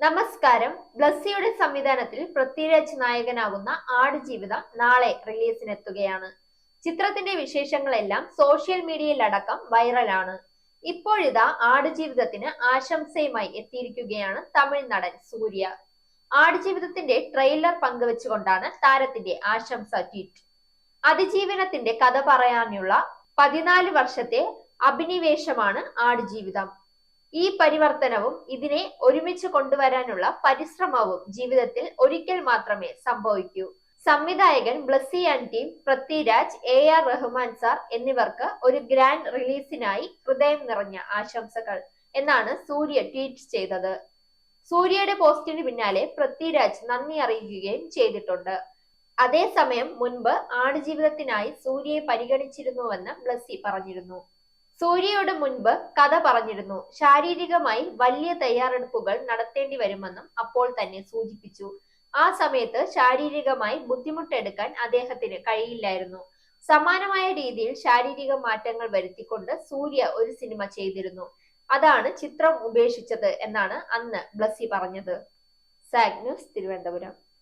നമസ്കാരം. ബ്ലസ്സിയുടെ സംവിധാനത്തിൽ പൃഥ്വിരാജ് നായകനാകുന്ന ആടുജീവിതം നാളെ റിലീസിനെത്തുകയാണ്. ചിത്രത്തിന്റെ വിശേഷങ്ങളെല്ലാം സോഷ്യൽ മീഡിയയിലടക്കം വൈറലാണ്. ഇപ്പോഴിതാ ആടുജീവിതത്തിന് ആശംസയുമായി എത്തിയിരിക്കുകയാണ് തമിഴ് നടൻ സൂര്യ. ആട് ജീവിതത്തിന്റെ ട്രെയിലർ പങ്കുവെച്ചുകൊണ്ടാണ് താരത്തിന്റെ ആശംസ ട്വീറ്റ്. അതിജീവനത്തിന്റെ കഥ പറയാനുള്ള പതിനാല് വർഷത്തെ അഭിനിവേശമാണ് ആടുജീവിതം. ഈ പരിവർത്തനവും ഇതിനെ ഒരുമിച്ച് കൊണ്ടുവരാനുള്ള പരിശ്രമവും ജീവിതത്തിൽ ഒരിക്കൽ മാത്രമേ സംഭവിക്കൂ. സംവിധായകൻ Blessy and team Prithviraj A R Rahman sir എന്നിവർക്ക് ഒരു ഗ്രാൻഡ് റിലീസിനായി ഹൃദയം നിറഞ്ഞ ആശംസകൾ എന്നാണ് സൂര്യ ട്വീറ്റ് ചെയ്തത്. സൂര്യയുടെ പോസ്റ്റിന് പിന്നാലെ പൃഥ്വിരാജ് നന്ദി അറിയിക്കുകയും ചെയ്തിട്ടുണ്ട്. അതേസമയം മുൻപ് ആടുജീവിതത്തിനായി സൂര്യയെ പരിഗണിച്ചിരുന്നുവെന്ന് ബ്ലസ്സി പറഞ്ഞിരുന്നു. സൂര്യയോട് മുൻപ് കഥ പറഞ്ഞിരുന്നു. ശാരീരികമായി വലിയ തയ്യാറെടുപ്പുകൾ നടത്തേണ്ടി വരുമെന്നും അപ്പോൾ തന്നെ സൂചിപ്പിച്ചു. ആ സമയത്ത് ശാരീരികമായി ബുദ്ധിമുട്ടെടുക്കാൻ അദ്ദേഹത്തിന് കഴിയില്ലായിരുന്നു. സമാനമായ രീതിയിൽ ശാരീരിക മാറ്റങ്ങൾ വരുത്തിക്കൊണ്ട് സൂര്യ ഒരു സിനിമ ചെയ്തിരുന്നു. അതാണ് ചിത്രം ഉപേക്ഷിച്ചത് എന്നാണ് അന്ന് ബ്ലസ്സി പറഞ്ഞത്. സാഗ് ന്യൂസ് തിരുവനന്തപുരം.